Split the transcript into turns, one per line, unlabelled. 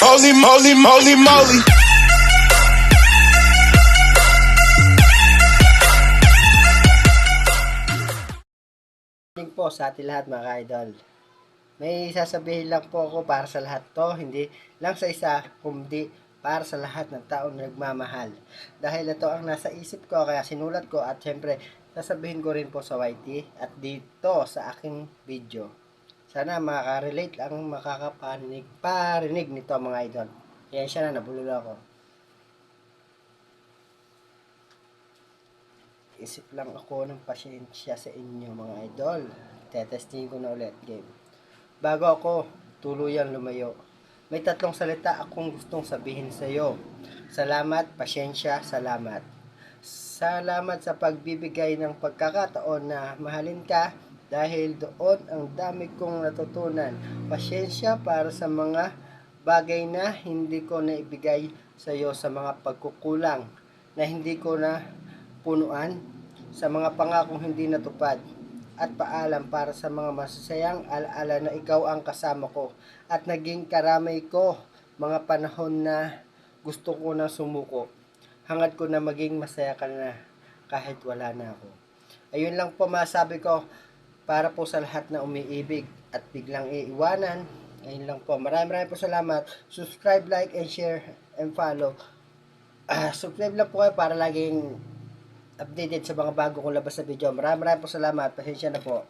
Holy moly, moly, moly.
Morning po sa ating lahat mga idol. May sasabihin lang po ako para sa lahat to, hindi lang sa isa, kundi para sa lahat ng taong nagmamahal. Dahil ito ang nasa isip ko, kaya sinulat ko at syempre, sasabihin ko rin po sa YT at dito sa aking video. Sana makaka-relate ang makakaparinig parinig nito mga idol. Yan siya na, nabulol ako. Isip lang ako ng pasyensya sa inyo mga idol. Tetesting ko na ulit game. Bago ako tuluyang lumayo, may tatlong salita akong gustong sabihin sa iyo. Salamat, pasyensya, salamat. Salamat sa pagbibigay ng pagkakataon na mahalin ka dahil doon ang dami kong natutunan. Pasyensya para sa mga bagay na hindi ko naibigay sa iyo sa mga pagkukulang na hindi ko na punuan sa mga pangakong hindi natupad at paalam para sa mga masasayang alaala na ikaw ang kasama ko at naging karamay ko mga panahon na gusto ko na sumuko. Hangad ko na maging masaya ka na kahit wala na ako. Ayun lang po masabi ko para po sa lahat na umiibig at biglang iiwanan. Ayun lang po. Maraming maraming po salamat. Subscribe, like, and share, and follow. Ah, subscribe lang po kayo para laging updated sa mga bago kong labas na video. Maraming maraming po salamat. Pasensya na po.